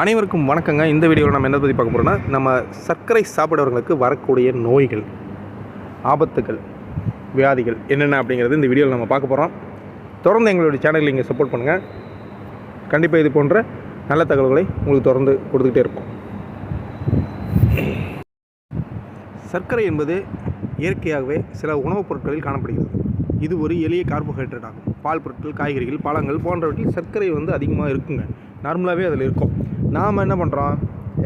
அனைவருக்கும் வணக்கங்க. இந்த வீடியோவில் நம்ம என்ன பற்றி பார்க்க போகிறோம்னா நம்ம சர்க்கரை சாப்பிட்றவங்களுக்கு வரக்கூடிய நோய்கள் ஆபத்துகள் வியாதிகள் என்னென்ன அப்படிங்கிறது இந்த வீடியோவில் நம்ம பார்க்க போகிறோம் தொடர்ந்து எங்களுடைய சேனலில் இங்கே சப்போர்ட் பண்ணுங்கள் கண்டிப்பாக இது போன்ற நல்ல தகவல்களை உங்களுக்கு தொடர்ந்து கொடுத்துக்கிட்டே இருப்போம். சர்க்கரை என்பது இயற்கையாகவே சில உணவுப் பொருட்களில் காணப்படுகிறது. இது ஒரு எளிய கார்போஹைட்ரேட் ஆகும். பால் பொருட்கள் காய்கறிகள் பழங்கள் போன்றவற்றில் சர்க்கரை வந்து அதிகமாக இருக்குங்க. நார்மலாகவே அதில் இருக்கும். நாம் என்ன பண்ணுறோம்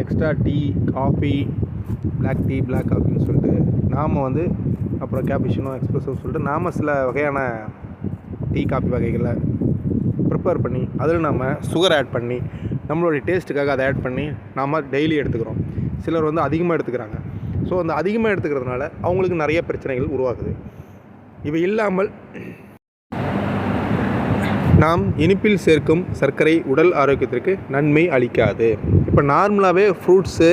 extra tea coffee black tea black காஃபின்னு சொல்லிட்டு நாம் வந்து அப்புறம் கேபிஷனோ எக்ஸ்பிரஸோ சொல்லிட்டு நாம் சில வகையான டீ காஃபி வகைகளை ப்ரிப்பேர் பண்ணி அதில் நம்ம சுகர் ஆட் பண்ணி நம்மளுடைய டேஸ்ட்டுக்காக அதை ஆட் பண்ணி நாம் டெய்லி எடுத்துக்கிறோம். சிலர் வந்து அதிகமாக எடுத்துக்கிறாங்க. ஸோ அந்த அதிகமாக எடுத்துக்கிறதுனால அவங்களுக்கு நிறைய பிரச்சனைகள் உருவாகுது. இவை இல்லாமல் நாம் இனிப்பில் சேர்க்கும் சர்க்கரை உடல் ஆரோக்கியத்திற்கு நன்மை அளிக்காது. இப்போ நார்மலாகவே ஃப்ரூட்ஸு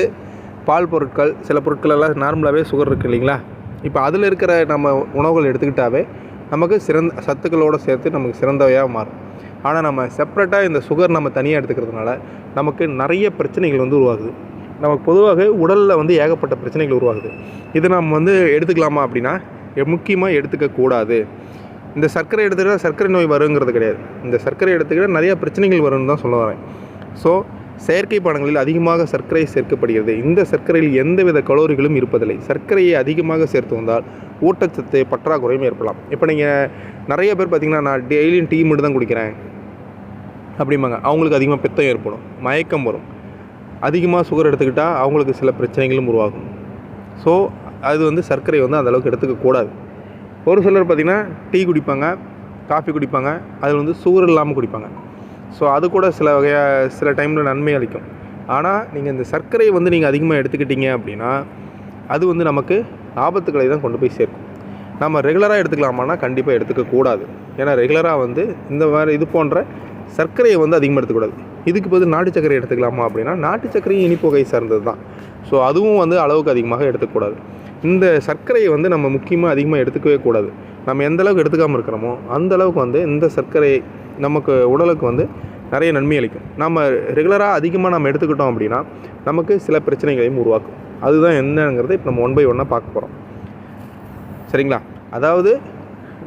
பால் பொருட்கள் சில பொருட்களெல்லாம் நார்மலாகவே சுகர் இருக்குது இல்லைங்களா? இப்போ அதில் இருக்கிற நம்ம உணவுகள் எடுத்துக்கிட்டாவே நமக்கு சிறந்த சத்துக்களோடு சேர்த்து நமக்கு சிறந்தவையாக மாறும். ஆனால் நம்ம செப்ரேட்டாக இந்த சுகர் நம்ம தனியாக எடுத்துக்கிறதுனால நமக்கு நிறைய பிரச்சனைகள் வந்து உருவாகுது. நமக்கு பொதுவாக உடலில் வந்து ஏகப்பட்ட பிரச்சனைகள் உருவாகுது. இது நம்ம வந்து எடுத்துக்கலாமா அப்படின்னா முக்கியமாக எடுத்துக்கக்கூடாது. இந்த சர்க்கரை எடுத்துக்கிட்டால் சர்க்கரை நோய் வருங்கிறது கிடையாது. இந்த சர்க்கரை எடுத்துக்கிட்டால் நிறையா பிரச்சனைகள் வரும்னு தான் சொல்ல வரேன். ஸோ செயற்கை பானங்களில் அதிகமாக சர்க்கரை சேர்க்கப்படுகிறது. இந்த சர்க்கரையில் எந்தவித கலோரிகளும் இருப்பதில்லை. சர்க்கரையை அதிகமாக சேர்த்து வந்தால் ஊட்டச்சத்து பற்றாக்குறையும் ஏற்படலாம். இப்போ நீங்கள் நிறைய பேர் பார்த்திங்கன்னா நான் டெய்லியும் டீ மட்டும் தான் குடிக்கிறேன். அப்படிம்பாங்க. அவங்களுக்கு அதிகமாக பித்தம் ஏற்படும். மயக்கம் வரும். அதிகமாக சுகர் எடுத்துக்கிட்டால் அவங்களுக்கு சில பிரச்சனைகளும் உருவாகும். ஸோ அது வந்து சர்க்கரை வந்து அந்தளவுக்கு எடுத்துக்கக்கூடாது. ஒரு சிலர் பார்த்திங்கன்னா டீ குடிப்பாங்க காஃபி குடிப்பாங்க அதில் வந்து சுகர் இல்லாமல் குடிப்பாங்க. ஸோ அது கூட சில வகையாக சில டைமில் நன்மை அளிக்கும். ஆனால் நீங்கள் இந்த சர்க்கரையை வந்து நீங்கள் அதிகமாக எடுத்துக்கிட்டீங்க அப்படின்னா அது வந்து நமக்கு ஆபத்துக்களை தான் கொண்டு போய் சேர்க்கும். நம்ம ரெகுலராக எடுத்துக்கலாமான்னா கண்டிப்பாக எடுத்துக்கக்கூடாது ஏன்னா ரெகுலராக வந்து இந்த மாதிரி இது போன்ற சர்க்கரையை வந்து அதிகமாக எடுத்துக்கூடாது. இதுக்கு பதில் நாட்டு சர்க்கரை எடுத்துக்கலாமா அப்படின்னா நாட்டு சர்க்கரையும் இனிப்பு வகை சார்ந்தது தான் ஸோ அதுவும் வந்து அளவுக்கு அதிகமாக எடுத்துக்கூடாது இந்த சர்க்கரையை வந்து நம்ம முக்கியமாக அதிகமாக எடுத்துக்கவே கூடாது. நம்ம எந்த அளவுக்கு எடுத்துக்காமல் இருக்கிறோமோ அந்த அளவுக்கு வந்து இந்த சர்க்கரை நமக்கு உடலுக்கு வந்து நிறைய நன்மை அளிக்கும். நம்ம ரெகுலராக அதிகமாக நம்ம எடுத்துக்கிட்டோம் அப்படின்னா நமக்கு சில பிரச்சனைகளையும் உருவாக்கும். அதுதான் என்னங்கிறத இப்போ நம்ம ஒன் பை ஒன்னாக பார்க்க போகிறோம் சரிங்களா? அதாவது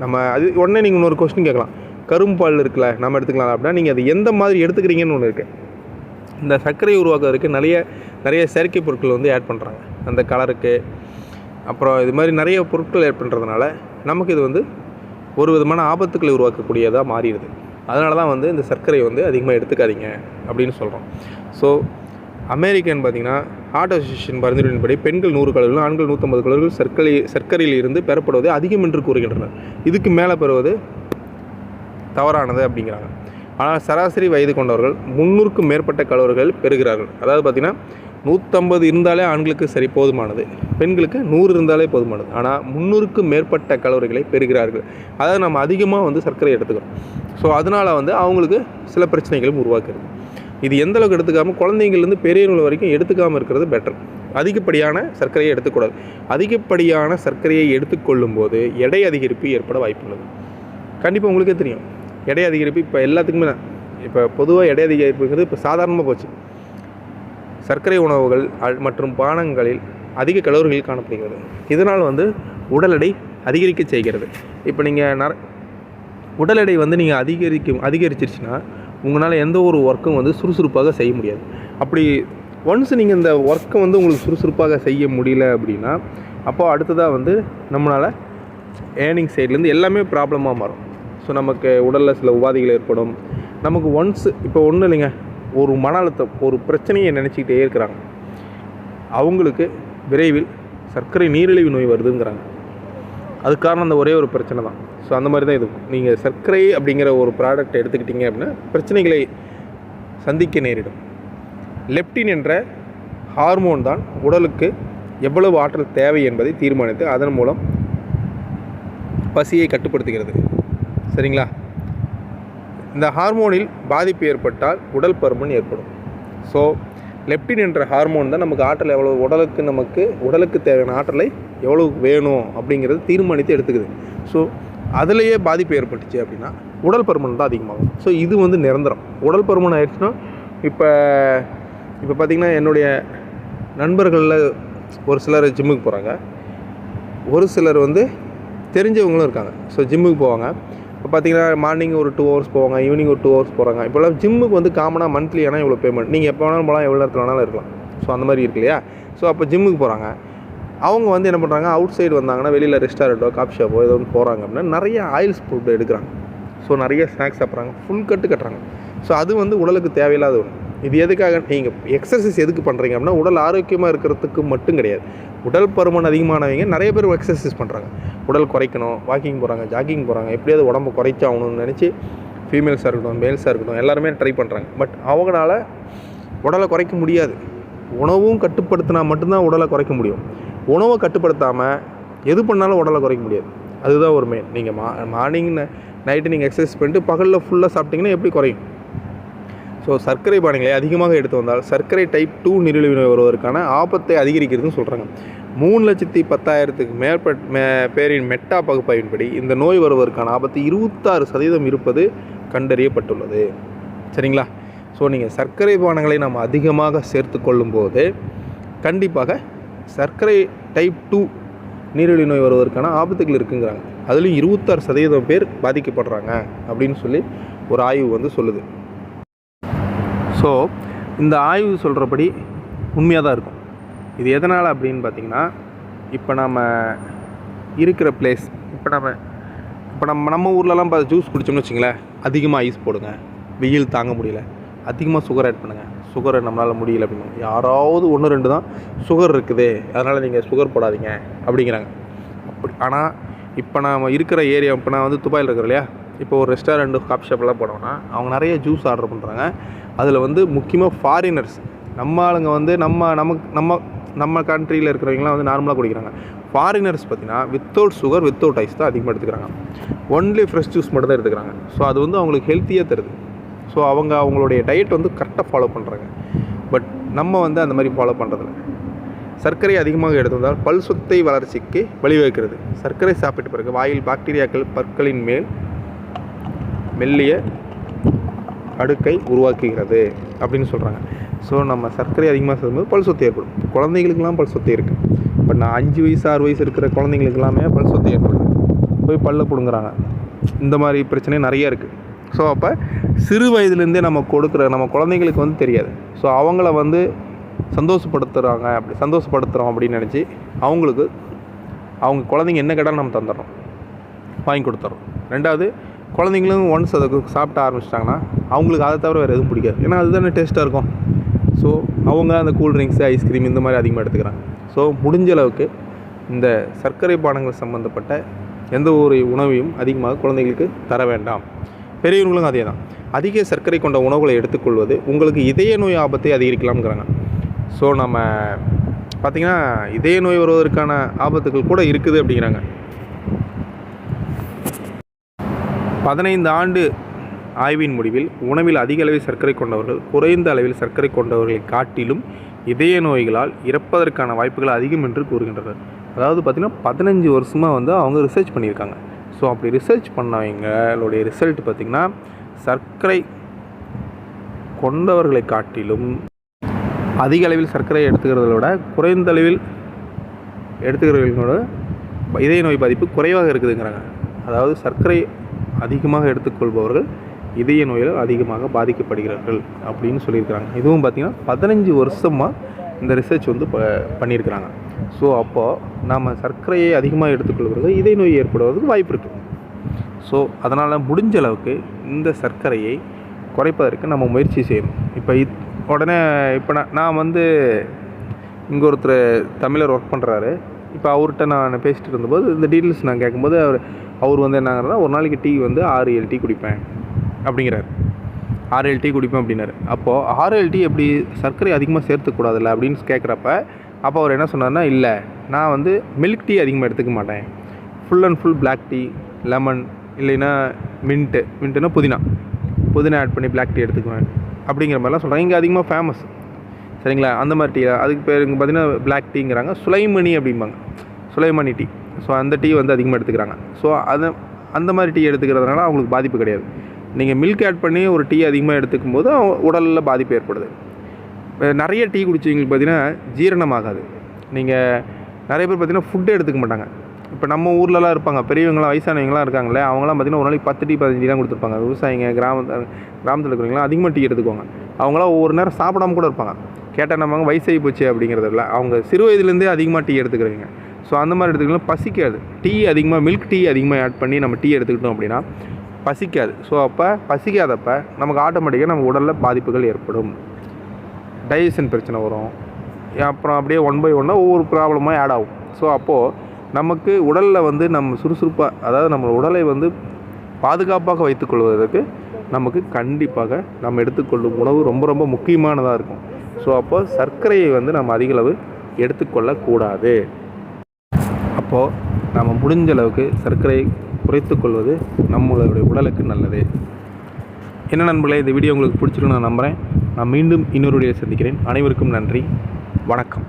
நம்ம அது உடனே நீங்கள் இன்னொரு கொஸ்டின் கேட்கலாம். கரும்பால் இருக்குல்ல நம்ம எடுத்துக்கலாம் அப்படின்னா நீங்கள் அது எந்த மாதிரி எடுத்துக்கிறீங்கன்னு ஒன்று இருக்குது இந்த சர்க்கரை உருவாக்குறதுக்கு நிறைய நிறைய செயற்கை பொருட்கள் வந்து ஆட் பண்ணுறாங்க அந்த கலருக்கு அப்புறம் இது மாதிரி நிறைய பொருட்கள் ஆட் பண்ணுறதுனால நமக்கு இது வந்து ஒரு விதமான ஆபத்துக்களை உருவாக்கக்கூடியதாக மாறிடுது. அதனால தான் வந்து இந்த சர்க்கரையை வந்து அதிகமாக எடுத்துக்காதீங்க அப்படின்னு சொல்கிறோம் ஸோ அமெரிக்கன் பார்த்திங்கன்னா ஹார்ட் அசோசியேஷன் பரிந்துரையின்படி பெண்கள் நூறு கலர்கள் ஆண்கள் நூற்றம்பது கலர்கள் சர்க்கரை சர்க்கரையில் இருந்து பெறப்படுவது அதிகம் என்று கூறுகின்றனர். இதுக்கு மேலே பெறுவது தவறானது அப்படிங்கிறாங்க. ஆனால் சராசரி வயது கொண்டவர்கள் முந்நூறுக்கும் மேற்பட்ட கலோரிகள் பெறுகிறார்கள். அதாவது பார்த்திங்கன்னா நூற்றம்பது இருந்தாலே ஆண்களுக்கு சரி போதுமானது. பெண்களுக்கு நூறு இருந்தாலே போதுமானது. ஆனால் முந்நூறுக்கு மேற்பட்ட கலோரிகளை பெறுகிறார்கள். அதாவது நம்ம அதிகமாக வந்து சர்க்கரை எடுத்துக்கிறோம். ஸோ அதனால் வந்து அவங்களுக்கு சில பிரச்சனைகளும் உருவாக்குறது இது எந்த அளவுக்கு எடுத்துக்காமல் குழந்தைங்கள்லேருந்து பெரியவர்கள் வரைக்கும் எடுத்துக்காமல் இருக்கிறது பெட்டர் அதிகப்படியான சர்க்கரையை எடுத்துக்கூடாது. அதிகப்படியான சர்க்கரையை எடுத்துக்கொள்ளும் போது எடை அதிகரிப்பு ஏற்பட வாய்ப்புள்ளது. கண்டிப்பாக உங்களுக்கே தெரியும். எடை அதிகரிப்பு இப்போ எல்லாத்துக்குமே தான். இப்போ பொதுவாக எடை அதிகரிப்புங்கிறது இப்போ சாதாரணமாக போச்சு. சர்க்கரை உணவுகள் அல்- மற்றும் பானங்களில் அதிக கலோரிகள் காணப்படுகிறது. இதனால் வந்து உடல் எடை அதிகரிக்க செய்கிறது. இப்போ நீங்கள் நர உடல் எடை வந்து நீங்கள் அதிகரிக்கும் அதிகரிச்சிருச்சுன்னா உங்களால் எந்த ஒரு ஒர்க்கும் வந்து சுறுசுறுப்பாக செய்ய முடியாது. அப்படி ஒன்ஸ் நீங்கள் இந்த ஒர்க்கை வந்து உங்களுக்கு சுறுசுறுப்பாக செய்ய முடியல அப்படின்னா அப்போ அடுத்ததாக வந்து நம்மளால் ஏர்னிங் சைட்லேருந்து எல்லாமே ப்ராப்ளமாக மாறும். ஸோ நமக்கு உடலில் சில உபாதைகள் ஏற்படும். நமக்கு ஒன்ஸ் இப்போ ஒன்றும் இல்லைங்க. ஒரு மன அழுத்தம் ஒரு பிரச்சனையை நினச்சிக்கிட்டே இருக்கிறாங்க. அவங்களுக்கு விரைவில் சர்க்கரை நீரிழிவு நோய் வருதுங்கிறாங்க. அது காரணம் அந்த ஒரே ஒரு பிரச்சனை தான். ஸோ அந்த மாதிரி தான் இது. நீங்கள் சர்க்கரை அப்படிங்கிற ஒரு ப்ராடக்ட் எடுத்துக்கிட்டீங்க அப்படின்னா பிரச்சனைகளை சந்திக்க நேரிடும். லெப்டின் என்ற ஹார்மோன் தான் உடலுக்கு எவ்வளவு ஆற்றல் தேவை என்பதை தீர்மானித்து அதன் மூலம் பசியை கட்டுப்படுத்துகிறது. சரிங்களா? இந்த ஹார்மோனில் பாதிப்பு ஏற்பட்டால் உடல் பருமன் ஏற்படும். ஸோ லெப்டின் என்ற ஹார்மோன் தான் நமக்கு ஆற்றல் எவ்வளோ உடலுக்கு நமக்கு உடலுக்கு தேவையான ஆற்றலை எவ்வளோ வேணும் அப்படிங்கிறது தீர்மானித்து எடுத்துக்குது. ஸோ அதுலேயே பாதிப்பு ஏற்பட்டுச்சு அப்படின்னா உடல் பருமன் தான் அதிகமாகும். ஸோ இது வந்து நிரந்தரம். உடல் பருமன் ஆயிடுச்சுன்னா இப்போ இப்போ பார்த்திங்கன்னா என்னுடைய நண்பர்களில் ஒரு சிலர் ஜிம்முக்கு போகிறாங்க ஒரு சிலர் வந்து தெரிஞ்சவங்களும் இருக்காங்க. ஸோ ஜிம்முக்கு போவாங்க. பார்த்தீங்கன்னா மார்னிங் ஒரு டூ ஹவர்ஸ் போவாங்க ஈவினிங் ஒரு டூ ஹவர்ஸ் போகிறாங்க இப்போலாம் ஜிம்முக்கு வந்து காமனாக மந்த்லி ஆனால் இவ்வளோ பேமெண்ட் நீங்கள் எப்போ வேணாலும் போகலாம் எவ்வளோ நேரத்தில் வேணாலும் இருக்கலாம். ஸோ அந்த மாதிரி இருக்கு இல்லையா? ஸோ அப்போ ஜிம்முக்கு போகிறாங்க அவங்க வந்து என்ன பண்ணுறாங்க அவுட் சைடு வந்தாங்கன்னா வெளியில் ரெஸ்டாரண்ட்டோ காஃபி ஷாப்போ ஏதோ ஒன்று போகிறாங்க அப்படின்னா நிறைய ஆயில்ஸ் ஃபுட் எடுக்கிறாங்க. ஸோ நிறைய ஸ்நாக்ஸ் சாப்பிட்றாங்க. ஃபுல் கட்டு கட்டுறாங்க. ஸோ அது வந்து உடலுக்கு தேவையில்லாத ஒன்று இது எதுக்காக நீங்கள் எக்ஸசைஸ் எதுக்கு பண்ணுறீங்க அப்படின்னா உடல் ஆரோக்கியமாக இருக்கிறதுக்கு மட்டும் கிடையாது. உடல் பருமன் அதிகமானவங்க நிறைய பேர் எக்ஸசைஸ் பண்ணுறாங்க உடல் குறைக்கணும் வாக்கிங் போகிறாங்க ஜாக்கிங் போகிறாங்க எப்படியாவது உடம்பு குறைச்சாகணும்னு நினச்சி ஃபீமேல்ஸாக இருக்கட்டும் மேல்ஸாக இருக்கட்டும் எல்லாருமே ட்ரை பண்ணுறாங்க பட் அவங்களால உடலை குறைக்க முடியாது. உணவும் கட்டுப்படுத்தினா மட்டும்தான் உடலை குறைக்க முடியும். உணவை கட்டுப்படுத்தாமல் எது பண்ணாலும் உடலை குறைக்க முடியாது. அதுதான் ஒரு மெயின் நீங்கள் மா மார்னிங் நைட்டு நீங்கள் எக்ஸசைஸ் பண்ணிட்டு பகலில் ஃபுல்லாக சாப்பிட்டிங்கன்னா எப்படி குறையும்? ஸோ சர்க்கரை பானங்களை அதிகமாக எடுத்து வந்தால் சர்க்கரை டைப் டூ நீரிழிவு நோய் வருவதற்கான ஆபத்தை அதிகரிக்கிறதுன்னு சொல்கிறாங்க மூணு லட்சத்தி பத்தாயிரத்துக்கு மேற்பட் மே பேரின் மெட்டா பகுப்பாய்வின்படி இந்த நோய் வருவதற்கான ஆபத்து இருபத்தாறு சதவீதம் இருப்பது கண்டறியப்பட்டுள்ளது. சரிங்களா? ஸோ நீங்கள் சர்க்கரை பானங்களை நாம் அதிகமாக சேர்த்து கொள்ளும்போது கண்டிப்பாக சர்க்கரை டைப் டூ நீரிழிவு நோய் வருவதற்கான ஆபத்துகள் இருக்குங்கிறாங்க. அதுலேயும் இருபத்தாறு சதவீதம் பேர் பாதிக்கப்படுறாங்க அப்படின்னு சொல்லி ஒரு ஆய்வு வந்து சொல்லுது. ஸோ இந்த ஆய்வு சொல்கிறபடி உண்மையாக தான் இருக்கும். இது எதனால் அப்படின்னு பார்த்தீங்கன்னா இப்போ நம்ம இருக்கிற பிளேஸ் இப்போ நம்ம இப்போ நம்ம நம்ம ஊர்லலாம் பார்த்து ஜூஸ் குடித்தோம்னு வச்சுங்களேன் அதிகமாக ஐஸ் போடுங்க. வெயில் தாங்க முடியல. அதிகமாக சுகர் ஆட் பண்ணுங்கள் சுகர் நம்மளால் முடியல அப்படின்னு யாராவது ஒன்று ரெண்டு தான் சுகர் இருக்குது. அதனால் நீங்கள் சுகர் போடாதீங்க அப்படிங்கிறாங்க. அப்படி ஆனால் இப்போ நம்ம இருக்கிற ஏரியா இப்போ நான் வந்து துபாயில் இருக்கிறேன் இல்லையா? இப்போ ஒரு ரெஸ்டாரண்ட்டு காஃபி ஷாப்லாம் போனோம்னா அவங்க நிறைய ஜூஸ் ஆர்டர் பண்ணுறாங்க அதில் வந்து முக்கியமாக ஃபாரினர்ஸ் நம்ம ஆளுங்க வந்து நம்ம நமக்கு நம்ம நம்ம கண்ட்ரியில் இருக்கிறவங்களாம் வந்து நார்மலாக குடிக்கிறாங்க. ஃபாரினர்ஸ் பார்த்தீங்கன்னா வித்தவுட் சுகர் வித்தவுட் ஐஸ் தான் அதிகமாக எடுத்துக்கிறாங்க. ஒன்லி ஃப்ரெஷ் ஜூஸ் மட்டும் தான் எடுத்துக்கிறாங்க. ஸோ அது வந்து அவங்களுக்கு ஹெல்த்தியாக தருது. ஸோ அவங்க அவங்களுடைய டயட் வந்து கரெக்டாக ஃபாலோ பண்ணுறாங்க பட் நம்ம வந்து அந்த மாதிரி ஃபாலோ பண்ணுறதில்ல சர்க்கரை அதிகமாக எடுத்திருந்தால் பல் சொத்தை வளர்ச்சிக்கு வழிவகுக்கிறது. சர்க்கரை சாப்பிட்ட பிறகு வாயில் பாக்டீரியாக்கள் பற்களின் மேல் மெல்லிய அடுக்கை உருவாக்குகிறது அப்படின்னு சொல்கிறாங்க ஸோ நம்ம சர்க்கரை அதிகமாக சேரும்போது பல் சொத்து ஏற்படும். குழந்தைகளுக்கெல்லாம் பல் சொத்து இருக்குது இப்போ நான் அஞ்சு வயசு ஆறு வயசு இருக்கிற குழந்தைங்களுக்கெல்லாமே பல் சொத்து ஏற்படுது. போய் பல்ல பிடுங்குறாங்க. இந்த மாதிரி பிரச்சனை நிறைய இருக்குது ஸோ அப்போ சிறு வயதுலேருந்தே நம்ம கொடுக்குற நம்ம குழந்தைங்களுக்கு வந்து தெரியாது. ஸோ அவங்கள வந்து சந்தோஷப்படுத்துகிறாங்க அப்படி சந்தோஷப்படுத்துகிறோம் அப்படின்னு நினச்சி அவங்களுக்கு அவங்க குழந்தைங்க என்ன கேட்டாலும் நம்ம தந்துடுறோம். வாங்கி கொடுத்துட்றோம். ரெண்டாவது குழந்தைங்களும் ஒன்ஸ் அதை சாப்பிட ஆரம்பிச்சிட்டாங்கன்னா அவங்களுக்கு அதை தவிர வேறு எதுவும் பிடிக்காது. ஏன்னா அதுதானே டேஸ்ட்டாக இருக்கும். ஸோ அவங்க அந்த கூல்ட்ரிங்க்ஸ் ஐஸ்கிரீம் இந்த மாதிரி அதிகமாக எடுத்துக்கிறாங்க. ஸோ முடிஞ்ச அளவுக்கு இந்த சர்க்கரை பானங்கள் சம்மந்தப்பட்ட எந்த ஒரு உணவையும் அதிகமாக குழந்தைகளுக்கு தர வேண்டாம். பெரியவர்களும் அதே தான் அதிக சர்க்கரை கொண்ட உணவுகளை எடுத்துக்கொள்வது உங்களுக்கு இதய நோய் ஆபத்தை அதிகரிக்கலாம்ங்கிறாங்க. ஸோ நம்ம பார்த்திங்கன்னா இதய நோய் வருவதற்கான ஆபத்துகள் கூட இருக்குது அப்படிங்கிறாங்க. பதினைந்து ஆண்டு ஆய்வின் முடிவில் உணவில் அதிக அளவில் சர்க்கரை கொண்டவர்கள் குறைந்த அளவில் சர்க்கரை கொண்டவர்களை காட்டிலும் இதய நோய்களால் இறப்பதற்கான வாய்ப்புகள் அதிகம் என்று கூறுகின்றனர். அதாவது பார்த்திங்கன்னா பதினஞ்சு வருஷமாக வந்து அவங்க ரிசர்ச் பண்ணியிருக்காங்க. ஸோ அப்படி ரிசர்ச் பண்ணவங்களுடைய ரிசல்ட் பார்த்திங்கன்னா சர்க்கரை கொண்டவர்களை காட்டிலும் அதிக அளவில் சர்க்கரை எடுத்துக்கிறத விட குறைந்த அளவில் எடுத்துக்கிறவர்களோட இதய நோய் பாதிப்பு குறைவாக இருக்குதுங்கிறாங்க. அதாவது சர்க்கரை அதிகமாக எடுத்துக்கொள்பவர்கள் இதய நோயால் அதிகமாக பாதிக்கப்படுகிறார்கள் அப்படின்னு சொல்லியிருக்கிறாங்க. இதுவும் பார்த்திங்கன்னா பதினஞ்சு வருஷமாக இந்த ரிசர்ச் வந்து ப பண்ணியிருக்கிறாங்க. ஸோ அப்போது நாம் சர்க்கரையை அதிகமாக எடுத்துக்கொள்வது இதய நோய் ஏற்படுவதற்கு வாய்ப்பு இருக்குது ஸோ அதனால் முடிஞ்ச அளவுக்கு இந்த சர்க்கரையை குறைப்பதற்கு நம்ம முயற்சி செய்யணும். இப்போ இத் உடனே இப்போ நான் நான் வந்து இங்கே ஒருத்தர் தமிழர் ஒர்க் பண்ணுறாரு இப்போ அவர்கிட்ட நான் பேசிகிட்டு இருந்தபோது இந்த டீட்டெயில்ஸ் நான் கேட்கும்போது அவர் அவர் வந்து என்னங்கிறதா ஒரு நாளைக்கு டீ வந்து ஆறு ஏழு டீ குடிப்பேன் அப்படிங்கிறாரு. ஆறு ஏழு டீ குடிப்பேன் அப்படின்னாரு. அப்போது ஆறு ஏழு டீ எப்படி சர்க்கரை அதிகமாக சேர்த்துக்கூடாதுல்ல அப்படின்னு கேட்குறப்ப அப்போ அவர் என்ன சொன்னார்னா இல்லை நான் வந்து மில்க் டீ அதிகமாக எடுத்துக்க மாட்டேன். Full and full black tea lemon இல்லைன்னா மின்ட்டு மின்ட்டுனா புதினா. புதினா ஆட் பண்ணி பிளாக் டீ எடுத்துக்குவேன். அப்படிங்கிற மாதிரிலாம் சொல்கிறாங்க இங்கே அதிகமாக ஃபேமஸ் சரிங்களா? அந்த மாதிரி டீ. அதுக்கு பேர் இங்கே பார்த்தீங்கன்னா பிளாக் டீங்கிறாங்க சுலைமணி அப்படிம்பாங்க. சுலைமணி டீ. ஸோ அந்த டீ வந்து அதிகமாக எடுத்துக்கிறாங்க. ஸோ அது அந்த மாதிரி டீ எடுத்துக்கிறதுனால அவங்களுக்கு பாதிப்பு கிடையாது. நீங்கள் மில்க் ஆட் பண்ணி ஒரு டீ அதிகமாக எடுத்துக்கும் போது உடலில் பாதிப்பு ஏற்படுது. நிறைய டீ குடிச்சவங்களுக்கு பார்த்தீங்கன்னா ஜீரணமாகாது நீங்கள் நிறைய பேர் பார்த்தீங்கன்னா ஃபுட்டே எடுத்துக்க மாட்டாங்க. இப்போ நம்ம ஊர்லலாம் இருப்பாங்க. பெரியவங்களாம் வயசானவங்களாம் இருக்காங்களே அவங்களாம் பார்த்தீங்கன்னா ஒரு நாளைக்கு பத்து டீ பதினஞ்சு தான் கொடுத்துருப்பாங்க. விவசாயிங்க கிராமத்தில் கிராமத்தில் இருக்கிறவங்களாம் அதிகமாக டீ எடுத்துக்குவாங்க. அவங்களாம் ஒவ்வொரு நேரம் சாப்பிடாம கூட இருப்பாங்க. கேட்டால் நம்ம வயசாகி போச்சு அப்படிங்கிறதில்ல அவங்க சிறு வயதுலேருந்தே அதிகமாக டீ எடுத்துக்கிறவங்க. ஸோ அந்த மாதிரி எடுத்துக்கலாம் பசிக்காது. டீ அதிகமாக மில்க் டீ அதிகமாக ஆட் பண்ணி நம்ம டீ எடுத்துக்கிட்டோம் அப்படின்னா பசிக்காது. ஸோ அப்போ பசிக்காதப்ப நமக்கு ஆட்டோமேட்டிக்காக நம்ம உடலில் பாதிப்புகள் ஏற்படும். டைஜஷன் பிரச்சனை வரும். அப்புறம் அப்படியே ஒன் பை ஒன்னாக ஒவ்வொரு ப்ராப்ளமாக ஆட் ஆகும். ஸோ அப்போது நமக்கு உடலில் வந்து நம்ம சுறுசுறுப்பாக அதாவது நம்ம உடலை வந்து பாதுகாப்பாக வைத்துக்கொள்வதற்கு நமக்கு கண்டிப்பாக நம்ம எடுத்துக்கொள்ளும் உணவு ரொம்ப ரொம்ப முக்கியமானதாக இருக்கும். ஸோ அப்போ சர்க்கரையை வந்து நம்ம அதிகளவு எடுத்துக்கொள்ளக்கூடாது. அப்போது நம்ம முடிஞ்ச அளவுக்கு சர்க்கரையை குறைத்துக்கொள்வது நம்மளுடைய உடலுக்கு நல்லது. என்ன நண்பர்களே இந்த வீடியோ உங்களுக்கு பிடிச்சிருக்குன்னு நான் நம்புகிறேன் நான் மீண்டும் இன்னொரு வீடியோ சந்திக்கிறேன். அனைவருக்கும் நன்றி. வணக்கம்.